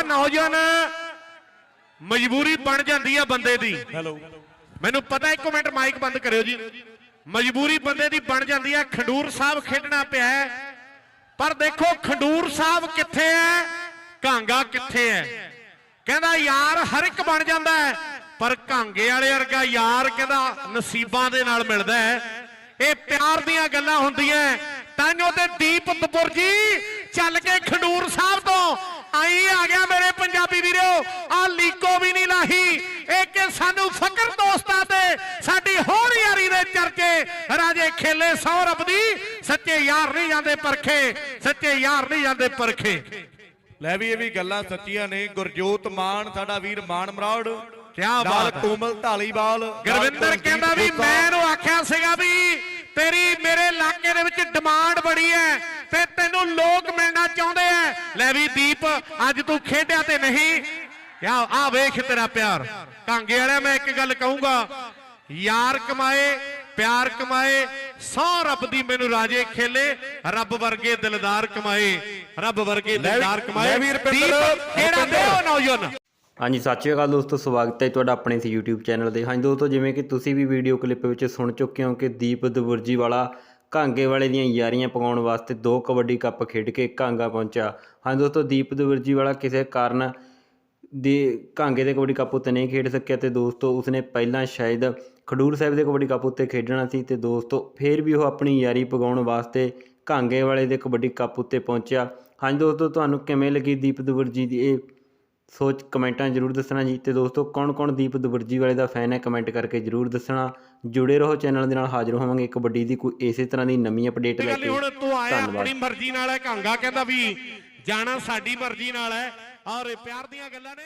ਆ ਨੌਜਵਾਨ ਮਜਬੂਰੀ ਬਣ ਜਾਂਦੀ ਆ ਬੰਦੇ ਦੀ। ਹੈਲੋ ਮੈਨੂੰ ਪਤਾ ਇੱਕ ਮਿੰਟ ਮਾਈਕ ਬੰਦ ਕਰਿਓ ਜੀ। ਮਜਬੂਰੀ ਬੰਦੇ ਦੀ ਬਣ ਜਾਂਦੀ ਆ ਖੰਡੂਰ ਸਾਹਿਬ ਖੇਡਣਾ ਪਿਆ। ਪਰ ਦੇਖੋ ਖੰਡੂਰ ਸਾਹਿਬ ਕਿੱਥੇ ਹੈ ਕਾਂਗਾ ਕਿੱਥੇ ਹੈ? ਕਹਿੰਦਾ ਯਾਰ ਹਰ ਇੱਕ ਬਣ ਜਾਂਦਾ ਹੈ ਪਰ ਕਾਂਗੇ ਵਾਲੇ ਵਰਗਾ ਯਾਰ ਕਹਿੰਦਾ ਨਸੀਬਾਂ ਦੇ ਨਾਲ ਮਿਲਦਾ ਹੈ। ਇਹ ਪਿਆਰ ਦੀਆਂ ਗੱਲਾਂ ਹੁੰਦੀਆਂ ਤਾਂਯੋ ਤੇ ਦੀਪ ਕਪੂਰ ਜੀ ਚੱਲ ਕੇ ਖੰਡੂਰ ਸਾਹਿਬ ਤੋਂ ਆਈ ਆ ਗਿਆ ਮੇਰੇ ਪੰਜਾਬੀ ਵੀਰੋ। ਆ ਲੀਕੋ ਵੀ ਨਹੀਂ ਲਾਹੀ। ਇਹ ਕਿ ਸਾਨੂੰ ਫਕਰ ਦੋਸਤਾਂ ਤੇ ਸਾਡੀ ਹੋਰ ਯਾਰੀ ਦੇ ਚਰਚੇ। ਰਾਜੇ ਖੇਲੇ ਸੌ ਰੱਬ ਦੀ ਸੱਚੇ ਯਾਰ ਨਹੀਂ ਜਾਂਦੇ ਪਰਖੇ ਸੱਚੇ ਯਾਰ ਨਹੀਂ ਜਾਂਦੇ ਪਰਖੇ। ਲੈ ਵੀ ਇਹ ਵੀ ਗੱਲਾਂ ਸੱਚੀਆਂ ਨੇ। ਗੁਰਜੋਤ ਮਾਨ ਸਾਡਾ ਵੀਰ ਮਾਨ ਮਰਾੜ। ਕਿਆ ਬਾਤ। ਕੋਮਲ ਢਾਲੀਵਾਲ ਗੁਰਵਿੰਦਰ ਕਹਿੰਦਾ ਵੀ। ਮੈਂ ਇਹਨੂੰ ਆਖਿਆ ਸੀਗਾ ਵੀ ਤੇਰੀ ਮੇਰੇ ਇਲਾਕੇ ਦੇ ਵਿੱਚ ਡਿਮਾਂਡ ਬੜੀ ਹੈ ਤੇ ਤੈਨੂੰ ਲੋਕ ਲੈ ਵੀ ਦੀਪ ਅੱਜ ਤੂੰ ਖੇਡਿਆ ਤੇ ਨਹੀਂ। ਆ ਆ ਵੇਖ ਤੇਰਾ ਪਿਆਰ। ਕਾਂਗੇ ਵਾਲਿਆ ਮੈਂ ਇੱਕ ਗੱਲ ਕਹੂੰਗਾ। ਯਾਰ ਕਮਾਏ ਪਿਆਰ ਕਮਾਏ ਸੌ ਰੱਬ ਦੀ ਮੈਨੂੰ ਰਾਜੇ ਖੇਲੇ ਰੱਬ ਵਰਗੇ ਦਿਲਦਾਰ ਕਮਾਏ ਰੱਬ ਵਰਗੇ ਦਿਲਦਾਰ ਕਮਾਏ। ਕਿਹੜਾ ਦੇ ਉਹ ਨੌਜਵਾਨ? ਹਾਂਜੀ ਸਤਿ ਸ਼੍ਰੀ ਅਕਾਲ ਦੋਸਤੋ ਸਵਾਗਤ ਹੈ ਤੁਹਾਡਾ ਆਪਣੇ ਇਸ YouTube ਚੈਨਲ ਤੇ। ਹਾਂਜੀ ਦੋਸਤੋ ਜਿਵੇਂ ਕਿ ਤੁਸੀਂ ਵੀ ਵੀਡੀਓ ਕਲਿੱਪ ਵਿੱਚ ਸੁਣ ਚੁੱਕੇ ਹੋ ਕਿ ਦੀਪ ਦਵੁਰਜੀ ਵਾਲਾ ਕਾਂਗੇ ਵਾਲੇ ਦੀਆਂ ਯਾਰੀਆਂ ਪਕਾਉਣ ਵਾਸਤੇ ਦੋ ਕਬੱਡੀ ਕੱਪ ਖੇਡ ਕੇ ਕਾਂਗਾ ਪਹੁੰਚਿਆ। ਹਾਂਜੀ ਦੋਸਤੋ, ਦੀਪ ਦਵੁਰਜੀ ਵਾਲਾ ਕਿਸੇ ਕਾਰਨ ਦੇ ਕਾਂਗੇ ਦੇ ਕਬੱਡੀ ਕੱਪ ਉੱਤੇ ਨਹੀਂ ਖੇਡ ਸਕਿਆ ਤੇ ਦੋਸਤੋ, ਉਸਨੇ ਪਹਿਲਾਂ ਸ਼ਾਇਦ ਖਡੂਰ ਸਾਹਿਬ ਦੇ ਕਬੱਡੀ ਕੱਪ ਉੱਤੇ ਖੇਡਣਾ ਸੀ ਤੇ ਦੋਸਤੋ, ਫੇਰ ਵੀ ਉਹ ਆਪਣੀ ਯਾਰੀ ਪਗਾਉਣ ਵਾਸਤੇ ਕਾਂਗੇ ਵਾਲੇ ਦੇ ਕਬੱਡੀ ਕੱਪ ਉੱਤੇ ਪਹੁੰਚਿਆ। ਹਾਂਜੀ ਦੋਸਤੋ, ਤੁਹਾਨੂੰ ਕਿਵੇਂ ਲੱਗੀ ਦੀਪ ਦਵੁਰਜੀ ਦੀ ਇਹ ਸੋਚ ਕਮੈਂਟਾਂ ਜ਼ਰੂਰ ਦੱਸਣਾ ਜੀ ਤੇ ਦੋਸਤੋ ਕੌਣ ਕੌਣ ਦੀਪ ਦੁਬਰਜੀ ਵਾਲੇ ਦਾ ਫੈਨ ਹੈ ਕਮੈਂਟ ਕਰਕੇ ਜ਼ਰੂਰ ਦੱਸਣਾ। ਜੁੜੇ ਰਹੋ ਚੈਨਲ ਦੇ ਨਾਲ ਹਾਜ਼ਰ ਹੋਵਾਂਗੇ ਕਬੱਡੀ ਦੀ ਕੋਈ ਇਸੇ ਤਰ੍ਹਾਂ ਦੀ ਨਵੀਂ ਅਪਡੇਟ ਲੈ ਕੇ। ਨੀ, ਹੁਣ ਤੂੰ ਆਇਆ ਧੰਨਵਾਦ। ਆਪਣੀ ਮਰਜ਼ੀ ਨਾਲ ਹੈ ਕਾਂਗਾ ਕਹਿੰਦਾ ਵੀ ਜਾਣਾ ਸਾਡੀ ਮਰਜ਼ੀ ਨਾਲ ਹੈ। ਔਰ ਪਿਆਰ ਦੀਆਂ ਗੱਲਾਂ ਨੇ।